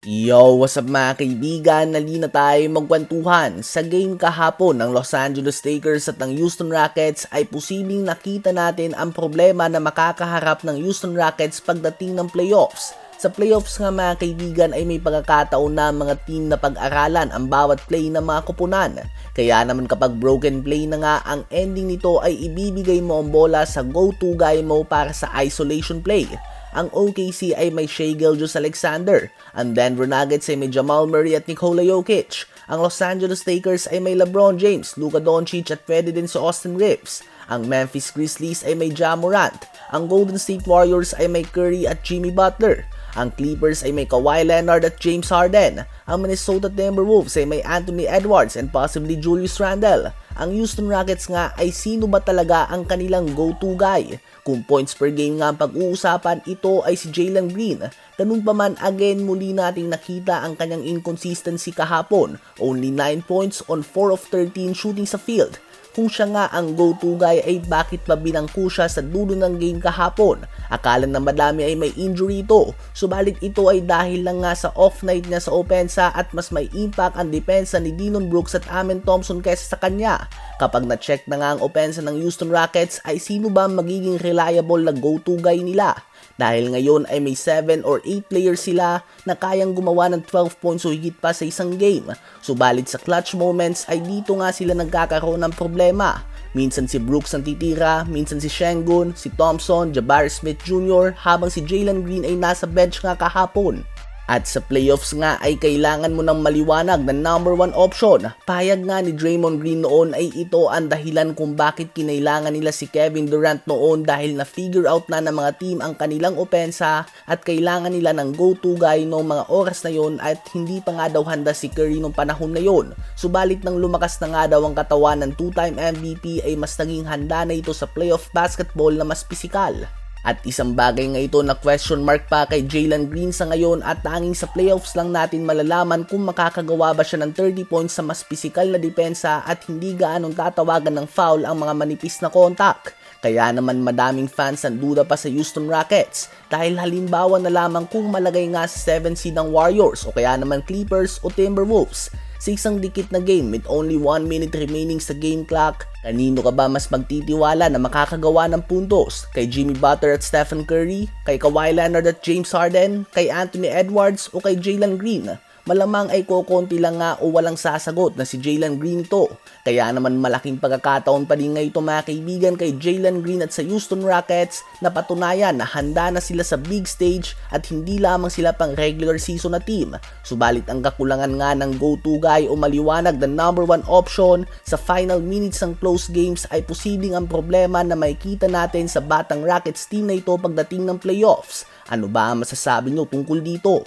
Yo, what's up mga kaibigan? Nali na tayo magkwentuhan. Sa game kahapon ng Los Angeles Lakers at ng Houston Rockets ay posibleng nakita natin ang problema na makakaharap ng Houston Rockets pagdating ng playoffs. Sa playoffs nga mga kaibigan ay may pagkakataon na mga team na pag-aralan ang bawat play ng mga kupunan. Kaya naman kapag broken play na nga ang ending nito ay ibibigay mo ang bola sa go-to guy mo para sa isolation play ang OKC ay may Shea Gilgeous Alexander, ang Denver Nuggets ay may Jamal Murray at Nikola Jokic, ang Los Angeles Lakers ay may LeBron James, Luka Doncic at pwede din si Austin Reeves, ang Memphis Grizzlies ay may Ja Morant, ang Golden State Warriors ay may Curry at Jimmy Butler, ang Clippers ay may Kawhi Leonard at James Harden, ang Minnesota Timberwolves ay may Anthony Edwards and possibly Julius Randle, ang Houston Rockets nga ay sino ba talaga ang kanilang go-to guy? Kung points per game nga ang pag-uusapan, ito ay si Jalen Green. Ganun pa man, again muli nating nakita ang kanyang inconsistency kahapon. Only 9 points on 4 of 13 shooting sa field kung nga ang go-to guy ay bakit ba binangko siya sa dulo ng game kahapon. Akala na madami ay may injury ito, subalit ito ay dahil lang nga sa off night niya sa opensa at mas may impact ang depensa ni Dillon Brooks at Amen Thompson kaysa sa kanya. Kapag na-check na nga ang opensa ng Houston Rockets ay sino ba magiging reliable na go-to guy nila? Dahil ngayon ay may 7 or 8 players sila na kayang gumawa ng 12 points o higit pa sa isang game. Subalit sa clutch moments ay dito nga sila nagkakaroon ng problema. Minsan si Brooks ang titira, minsan si Shengun, si Thompson, Jabari Smith Jr. habang si Jalen Green ay nasa bench nga kahapon. At sa playoffs nga ay kailangan mo ng maliwanag na number one option. Payag nga ni Draymond Green noon ay ito ang dahilan kung bakit kinailangan nila si Kevin Durant noon dahil na figure out na ng mga team ang kanilang opensa at kailangan nila ng go-to guy noong mga oras na yon at hindi pa nga daw handa si Curry noong panahon na yon. Subalit nang lumakas na nga daw ang katawan ng two-time MVP ay mas naging handa na ito sa playoff basketball na mas pisikal. At isang bagay nga ito na question mark pa kay Jalen Green sa ngayon at tanging sa playoffs lang natin malalaman kung makakagawa ba siya ng 30 points sa mas pisikal na depensa at hindi gaanong tatawagan ng foul ang mga manipis na kontak. Kaya naman madaming fans ang duda pa sa Houston Rockets dahil halimbawa na lamang kung malagay nga sa 7 seed ang Warriors o kaya naman Clippers o Timberwolves sa isang dikit na game with only 1 minute remaining sa game clock, kanino ka ba mas magtitiwala na makakagawa ng puntos? Kay Jimmy Butler at Stephen Curry? Kay Kawhi Leonard at James Harden? Kay Anthony Edwards o kay Jalen Green? Malamang ay kokonti lang nga o walang sasagot na si Jalen Green to. Kaya naman malaking pagkakataon pa din nga ito mga kaibigan kay Jalen Green at sa Houston Rockets na patunayan na handa na sila sa big stage at hindi lamang sila pang regular season na team. Subalit ang kakulangan nga ng go-to guy o maliwanag na number one option sa final minutes ng close games ay posibleng ang problema na makikita natin sa batang Rockets team na ito pagdating ng playoffs. Ano ba ang masasabi nyo tungkol dito?